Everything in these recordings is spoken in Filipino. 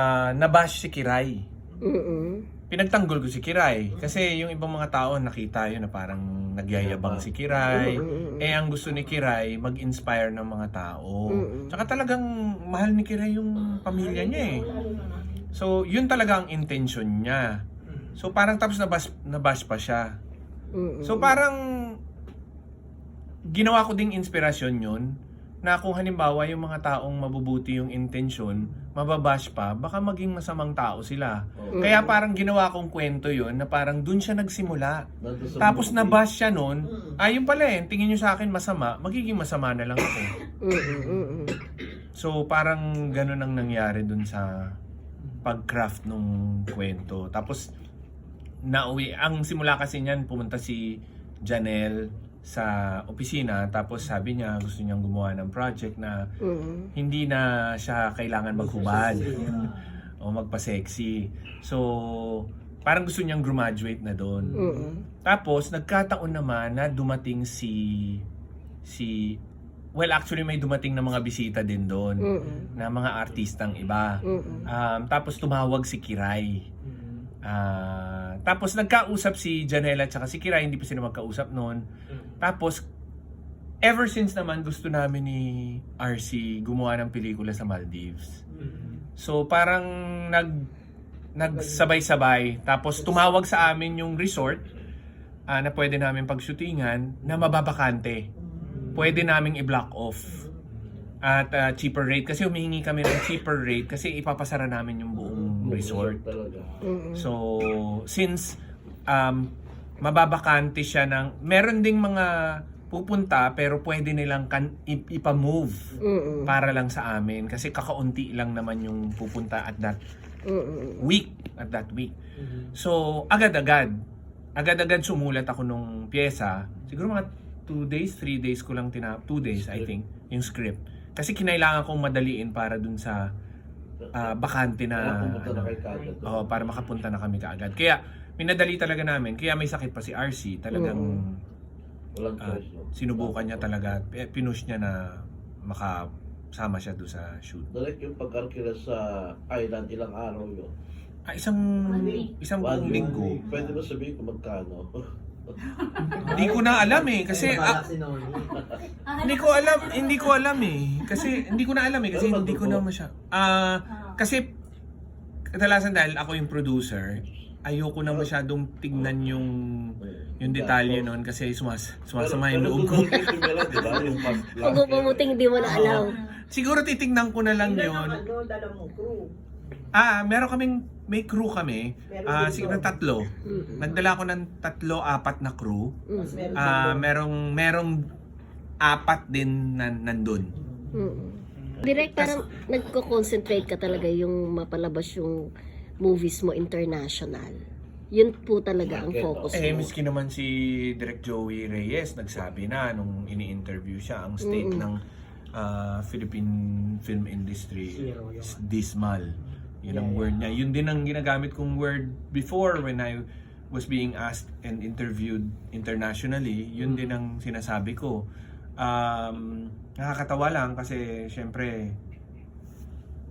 Ah, nabash si Kiray. Mm-mm. Pinagtanggol ko si Kiray. Kasi yung ibang mga tao nakita yun na parang nagyayabang si Kiray. Eh, ang gusto ni Kiray, mag-inspire ng mga tao. Tsaka talagang mahal ni Kiray yung pamilya niya eh. So, yun talaga ang intention niya. So, parang tapos nabash, nabash pa siya. So, parang ginawa ko ding inspirasyon yun na kung halimbawa yung mga taong mabubuti yung intention, mababash pa, baka maging masamang tao sila. Kaya parang ginawa kong kwento yun na parang dun siya nagsimula. Tapos nabash siya nun, ayun pala eh, tingin nyo sa akin masama, magiging masama na lang ako. Mm-mm. So parang ganun ang nangyari dun sa pag-craft nung kwento. Tapos nauwi, ang simula kasi niyan pumunta si Janelle sa opisina tapos sabi niya gusto niyang gumawa ng project na Mm-mm. hindi na siya kailangan maghubad o magpa-sexy. So parang gusto niyang graduate na doon. Mm-mm. Tapos nagkataon naman na dumating si si well actually may dumating na mga bisita din doon Mm-mm. na mga artistang iba. Mm-mm. Um, tapos tumawag si Kiray. Ah, tapos nagkausap si Janela at si Kiray, hindi pa sila magkausap noon. Tapos ever since naman gusto namin ni RC gumawa ng pelikula sa Maldives. So parang nag nagsabay-sabay. Tapos tumawag sa amin yung resort ah, na pwede namin pagshootingan na mababakante. Pwede naming i-block off. At ah, cheaper rate. Kasi humihingi kami ng cheaper rate kasi ipapasara namin yung buong resort. Talaga. Mm-mm. So, since um, mababakante siya ng, meron ding mga pupunta pero pwede nilang kan, ip- ipa-move Mm-mm. para lang sa amin kasi kakaunti lang naman yung pupunta at that Mm-mm. week at that week. So, agad-agad agad-agad sumulat ako nung pyesa. Siguro mga 2 days, 3 days ko lang tina 2 days I think yung script. Kasi kinailangan kong madaliin para dun sa ah, bakante na pumunta na ano, kay Kagad. Oo, para makapunta na kami kaagad. Kaya, minadali talaga namin. Kaya may sakit pa si RC. Talagang Walang ah, choice. no? sinubukan niya talaga. eh, Pinush niya na makasama siya doon sa shoot. Direct yung pag-arkila sa island, ilang araw yun. Ah, isang isang buong linggo. Pwede ba sabihin kung magkano? Hindi ko na alam eh. Kasi, ah, hindi ko alam, hindi ko alam eh. Kasi, hindi ko na alam eh. Kasi hindi ko na masya. Ah, kasi, kadalasan dahil ako yung producer, ayoko na masyadong tignan yung yung detalye nun kasi sumas, sumasama yung loob ko. Pag pumuting hindi mo na alam. Siguro titignan ko na lang yun. Ano, dala mo crew. Ah, meron kaming, may crew kami. Ah, siguro doon. tatlo. Mm-mm. Nagdala ko ng tatlo, apat na crew. Meron Ah, merong, merong apat din na nandun. Mm-mm. Direct parang nagko-concentrate ka talaga yung mapalabas yung movies mo international. Yun po talaga ang focus Eh, mo. miski naman si Direk Joey Reyes, nagsabi na nung ini-interview siya, ang state Mm-mm. ng ah, Philippine film industry is dismal. Yun ang word niya. Yun din ang ginagamit kong word before when I was being asked and interviewed internationally. Yun din ang sinasabi ko. Um, nakakatawa lang kasi syempre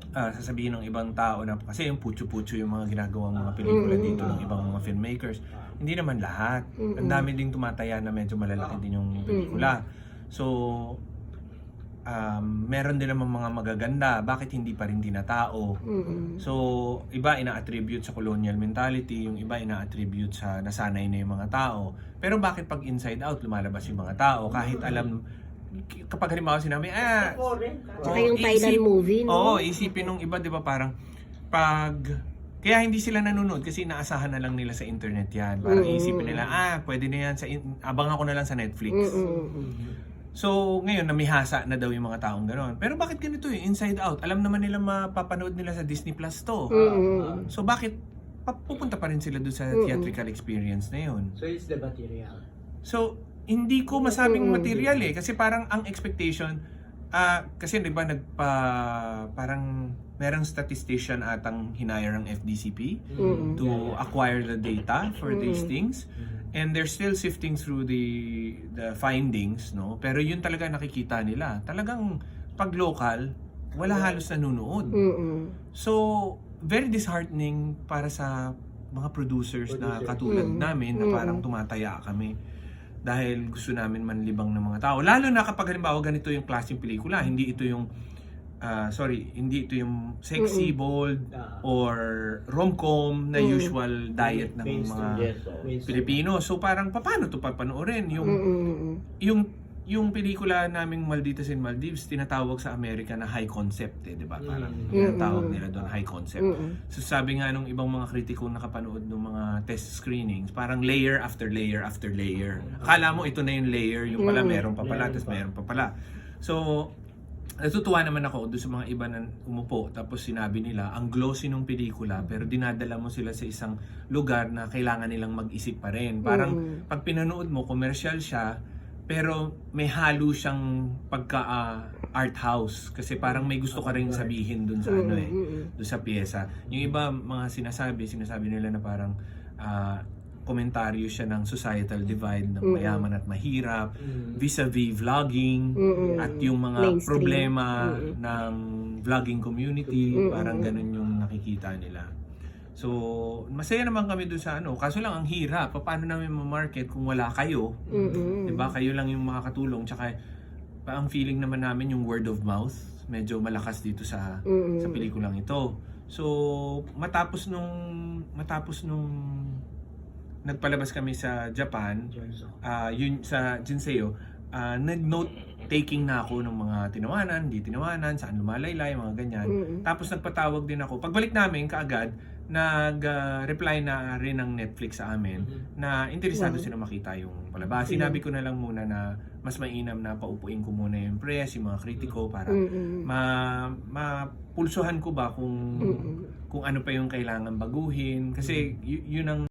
ah, sasabihin ng ibang tao na kasi yung putyo-putyo yung mga ginagawang mga pelikula Mm. dito ng ibang mga filmmakers. Hindi naman lahat. Mm. Ang dami ding tumataya na medyo malalaki din yung pelikula. So, um, meron din naman mga magaganda. Bakit hindi pa rin tinatao? Mm-mm. So, iba ina-attribute sa colonial mentality, yung iba ina-attribute sa nasanay na yung mga tao. Pero bakit pag inside out lumalabas yung mga tao kahit alam kapag halimbawa sinabi, ah. Tsaka Oo, yung Thailand isip- movie, no? Oo, isipin nung iba, di ba, parang pag kaya hindi sila nanonood kasi inaasahan na lang nila sa internet yan. Parang Mm. isipin nila, ah, pwede na yan, sa in- abang ako na lang sa Netflix. Mm-mm. So, ngayon, namihasa na daw yung mga taong gano'n. Pero bakit ganito eh, inside out? Alam naman nila mapapanood nila sa Disney Plus to. Mm-mm. So, bakit pupunta pa rin sila doon sa theatrical experience na yun? So it's the material. So, hindi ko masabing material eh. Kasi parang ang expectation, ah kasi di ba nagpa, parang merong statistician atang hinire ng FDCP Mm-mm. to acquire the data for these Mm. things. And they're still sifting through the the findings, no? Pero yun talaga nakikita nila. Talagang pag local, wala halos nanonood. Mm-mm. So, very disheartening para sa mga producers, na Producer. katulad Mm. namin na parang tumataya kami dahil gusto namin manlibang ng mga tao. Lalo na kapag halimbawa ganito yung klaseng pelikula, hindi ito yung ah, sorry, hindi ito yung sexy, bold Ah, or rom-com na Mm. usual diet ng Mainstream. mga Yes, oh. Pilipino. So parang paano to papanoorin? Yung Mm-mm. yung yung pelikula naming Malditas in Maldives tinatawag sa Amerika na high concept eh, 'di ba? Parang Mm. yun ang Mm. tawag nila doon, high concept. Mm-mm. So sabi nga nung ibang mga kritiko nakapanood ng mga test screenings, parang layer after layer after layer. Akala mo ito na yung layer, yung pala Mm. meron pa pala, Meron tapos meron pa pala. So natutuwa naman ako doon sa mga iba na umupo tapos sinabi nila ang glossy ng pelikula pero dinadala mo sila sa isang lugar na kailangan nilang mag-isip pa rin. Parang Mm. pag pinanood mo commercial siya pero may halo siyang pagka ah, art house kasi parang may gusto ka rin sabihin doon sa ano eh doon sa pyesa. Yung iba mga sinasabi, sinasabi nila na parang ah, komentaryo siya ng societal divide ng mayaman at mahirap vis-a-vis vlogging Mm-mm. at yung mga Mainstream. problema ng vlogging community, parang ganun yung nakikita nila. So, masaya naman kami doon sa ano. Kaso lang ang hirap, paano namin ma-market kung wala kayo? Mm-mm. 'Di ba? Kayo lang yung makakatulong tsaka pa ang feeling naman namin yung word of mouth medyo malakas dito sa Mm-mm. sa pelikulang ito. So, matapos nung matapos nung nagpalabas kami sa Japan, ah yun sa Jinseo, ah nag-note taking na ako ng mga tinawanan, hindi tinawanan, saan lumalaylay, mga ganyan. Mm-mm. Tapos nagpatawag din ako. Pagbalik namin kaagad, nag-reply na rin ng Netflix sa amin Mhm. na interesado Wow. sila makita yung palabas. Sinabi ko na lang muna na mas mainam na paupuin ko muna yung press, yung mga kritiko para Mm-mm. ma mapulsuhan ko ba kung Mm-mm. kung ano pa yung kailangan baguhin kasi y- yun ang